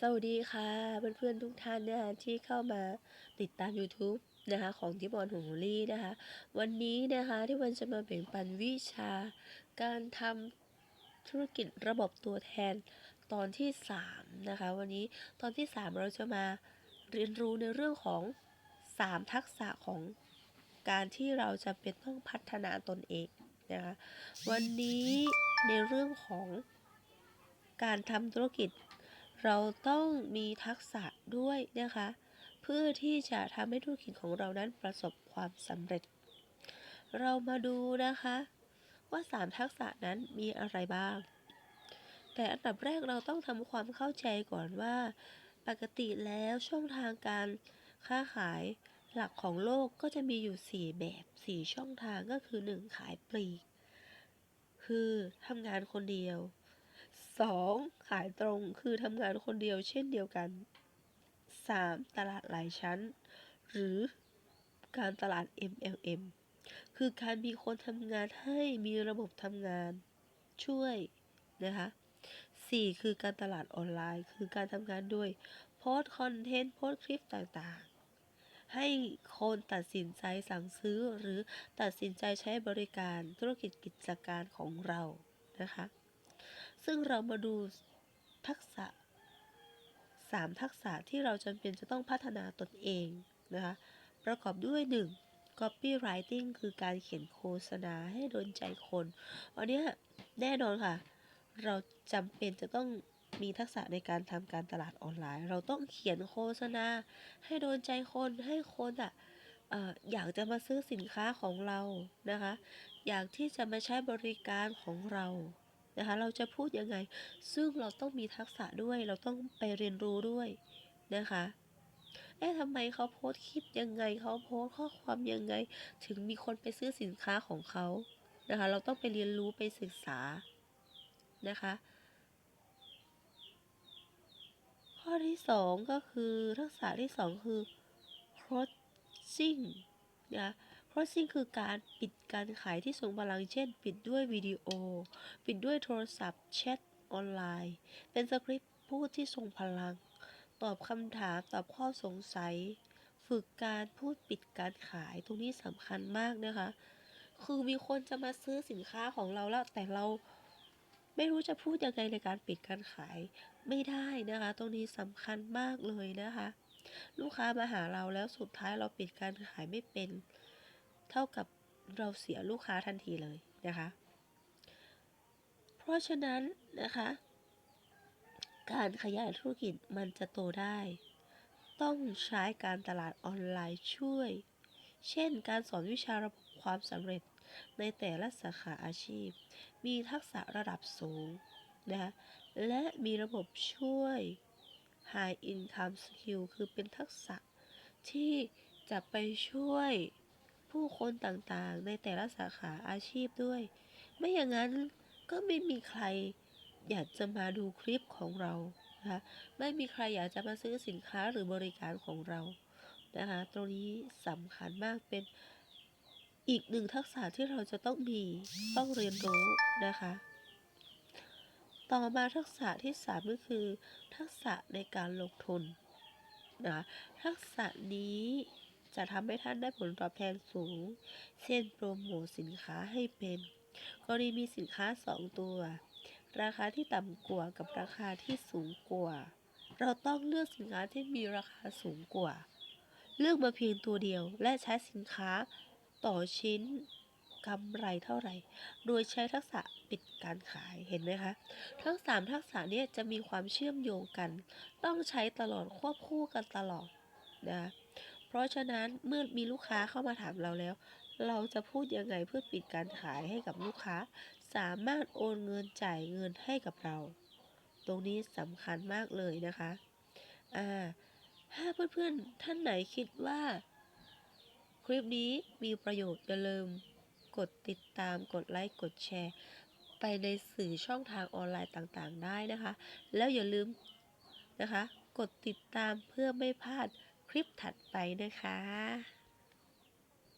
สวัสดีค่ะเพื่อนๆทุกท่านนะคะที่เข้ามาติดตาม YouTube นะคะของทิบอลหงลี่นะคะ วันนี้นะคะที่วันจะมาแบ่งปันวิชา การทำธุรกิจระบบตัวแทนตอนที่ 3 นะคะ วันนี้ตอนที่ 3 เราจะมาเรียนรู้ในเรื่องของ 3 ทักษะของการที่เราจะเป็นต้องพัฒนาตนเองนะคะวันนี้ในเรื่องของการทำธุรกิจ เราต้องมีทักษะด้วยนะคะ เพื่อที่จะทำให้ธุรกิจของเรานั้นประสบความสำเร็จ เรามาดูนะคะ ว่า 3 ทักษะนั้นมีอะไรบ้าง แต่อันดับแรกเราต้องทำความเข้าใจก่อนว่า ปกติแล้วช่องทางการค้าขายหลักของโลกก็จะมีอยู่ 4 แบบ 4 ช่องทางก็คือ 1 ขายปลีก คือทำงานคนเดียว 2. ขายตรงคือทำงานคนเดียวเช่นเดียวกัน 3. ตลาดหลายชั้น หรือการตลาด MLM คือการมีคนทำงานให้มีระบบทำงานช่วยนะคะ 4. คือการตลาดออนไลน์ คือการทำงานด้วยโพสต์คอนเทนต์โพสต์คลิปต่างๆ ให้คนตัดสินใจสั่งซื้อหรือตัดสินใจใช้บริการธุรกิจกิจการของเรานะคะ ซึ่งเรามาดูทักษะ 3 ทักษะที่เราจำเป็นจะต้องพัฒนาตนเองนะคะประกอบด้วย 1. copywriting คือการเขียนโฆษณาให้โดนใจคนวันนี้แน่นอนค่ะ เราจำเป็นจะต้องมีทักษะในการทำการตลาดออนไลน์ เราต้องเขียนโฆษณา ให้โดนใจคนให้คนอะออยากจะมาซื้อสินค้าของเรานะคะ อยากที่จะมาใช้บริการของเรา นะคะเราจะพูดยังไง ซึ่งเราต้องมีทักษะด้วย เราต้องไปเรียนรู้ด้วยนะคะเอ๊ะทำไมเขาโพสคลิปยังไงเขาโพสข้อความยังไง ถึงมีคนไปซื้อสินค้าของเขานะคะ เราต้องไปเรียนรู้ไปศึกษานะคะ ข้อที่สองก็คือทักษะที่สองคือ closing นะ closing คือการปิดการขายที่ทรงพลังเช่น ปิดด้วยวิดีโอ ปิดด้วยโทรศัพท์แชทออนไลน์ เป็นสคริปต์พูดที่ทรงพลัง ตอบคำถามตอบข้อสงสัย ฝึกการพูดปิดการขายตรงนี้สำคัญมากนะคะ คือมีคนจะมาซื้อสินค้าของเราแล้วแต่เราไม่รู้จะพูดยังไงในการปิดการขายไม่ได้นะคะ ตรงนี้สำคัญมากเลยนะคะ ลูกค้ามาหาเราแล้วสุดท้ายเราปิดการขายไม่เป็น เท่ากับเราเสียลูกค้าทันทีเลยนะคะ เพราะฉะนั้นนะคะ การขยายธุรกิจมันจะโตได้ ต้องใช้การตลาดออนไลน์ช่วย เช่น การสอนวิชาระบบความสำเร็จในแต่ละสาขาอาชีพ มีทักษะระดับสูงนะคะและมีระบบช่วย High Income Skill คือเป็นทักษะที่จะไปช่วย ผู้คนต่างๆ ในแต่ละสาขาอาชีพด้วย ไม่อย่างนั้นก็ไม่มีใครอยากจะมาดูคลิปของเรานะคะไม่มีใครอยากจะมาซื้อสินค้าหรือบริการของเรานะคะตรงนี้สำคัญมากเป็นอีกหนึ่งทักษะที่เราจะต้องมีต้องเรียนรู้นะคะ ต่อมาทักษะที่3ก็คือ ทักษะในการลงทุนนะทักษะนี้ จะทำให้ท่านได้ผลตอบแทนสูง เช่นโปรโมทสินค้าให้เป็นกรณีมีสินค้า 2 ตัว ราคาที่ต่ำกว่ากับราคาที่สูงกว่า เราต้องเลือกสินค้าที่มีราคาสูงกว่า เลือกมาเพียงตัวเดียวและใช้สินค้าต่อชิ้นกำไรเท่าไหร่ โดยใช้ทักษะปิดการขาย เห็นไหมคะ ทั้ง 3 ทักษะนี้จะมีความเชื่อมโยงกัน ต้องใช้ตลอดควบคู่กันตลอดนะ ราะฉะนั้นเมื่อมีลูกค้าเข้ามาถามเราแล้ว เราจะพูดยังไงเพื่อปิดการขายให้กับลูกค้า สามารถโอนเงินจ่ายเงินให้กับเรา ตรงนี้สำคัญมากเลยนะคะอ่าถ้าเพื่อนๆท่านไหนคิดว่า คลิปนี้มีประโยชน์อย่าลืมกดติดตามกดไลค์กดแชร์ ไปในสื่อช่องทางออนไลน์ต่างๆ ได้นะคะ แล้วอย่าลืมนะคะ กดติดตามเพื่อไม่พลาด คลิปถัดไปด้วยค่ะ